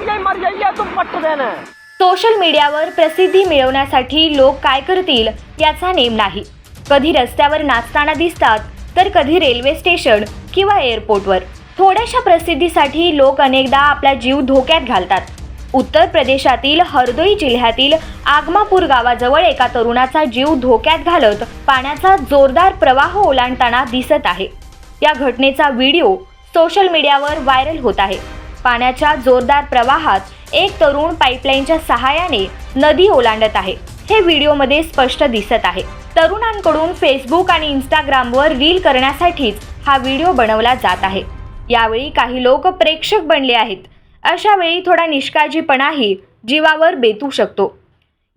मर पट्ट सोशल मीडियावर प्रसिद्धी मिळवण्यासाठी लोक काय करतील याचा नेम नाही. कधी रस्त्यावर नाचताना दिसतात तर कधी रेल्वे स्टेशन किंवा एअरपोर्टवर. थोड्याशा प्रसिद्धीसाठी लोक अनेकदा आपला जीव धोक्यात घालतात. उत्तर प्रदेशातील हरदोई जिल्ह्यातील आगमापूर गावाजवळ एका तरुणाचा जीव धोक्यात घालत पाण्याचा जोरदार प्रवाह ओलांडताना दिसत आहे. या घटनेचा व्हिडिओ सोशल मीडियावर व्हायरल होत आहे. पाण्याच्या जोरदार प्रवाहात एक तरुण पाईपलाईनच्या सहाय्याने नदी ओलांडत आहे. हे व्हिडिओमध्ये स्पष्ट दिसत आहे. तरुणांकडून फेसबुक आणि इंस्टाग्रामवर रील करण्यासाठीच हा व्हिडिओ बनवला जात आहे. यावेळी काही लोक प्रेक्षक बनले आहेत. अशा वेळी थोडा निष्काळजीपणाही जीवावर बेतू शकतो.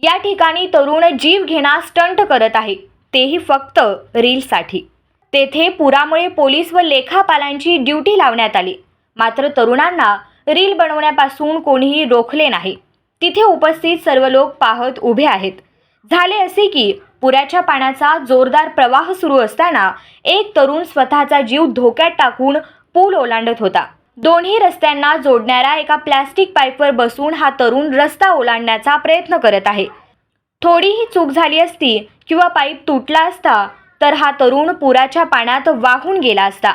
या ठिकाणी तरुण जीव घेणा स्टंट करत आहे. तेही फक्त रीलसाठी. तेथे पुरामुळे पोलीस व लेखापालांची ड्युटी लावण्यात आली. मात्र तरुणांना रील बनवण्यापासून कोणीही रोखले नाही. तिथे उपस्थित सर्व लोक पाहत उभे आहेत. झाले असे की पुराच्या पाण्याचा जोरदार प्रवाह सुरू असताना एक तरुण स्वतःचा जीव धोक्यात टाकून पूल ओलांडत होता. दोन्ही रस्त्यांना जोडणाऱ्या एका प्लॅस्टिक पाईपवर बसून हा तरुण रस्ता ओलांडण्याचा प्रयत्न करत आहे. थोडीही चूक झाली असती किंवा पाईप तुटला असता तर हा तरुण पुराच्या पाण्यात वाहून गेला असता.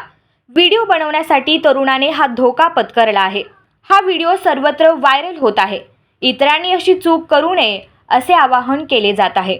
व्हिडिओ बनवण्यासाठी तरुणाने हा धोका पत्करला आहे. हा व्हिडिओ सर्वत्र व्हायरल होत आहे. इतरांनी अशी चूक करू नये असे आवाहन केले जात आहे.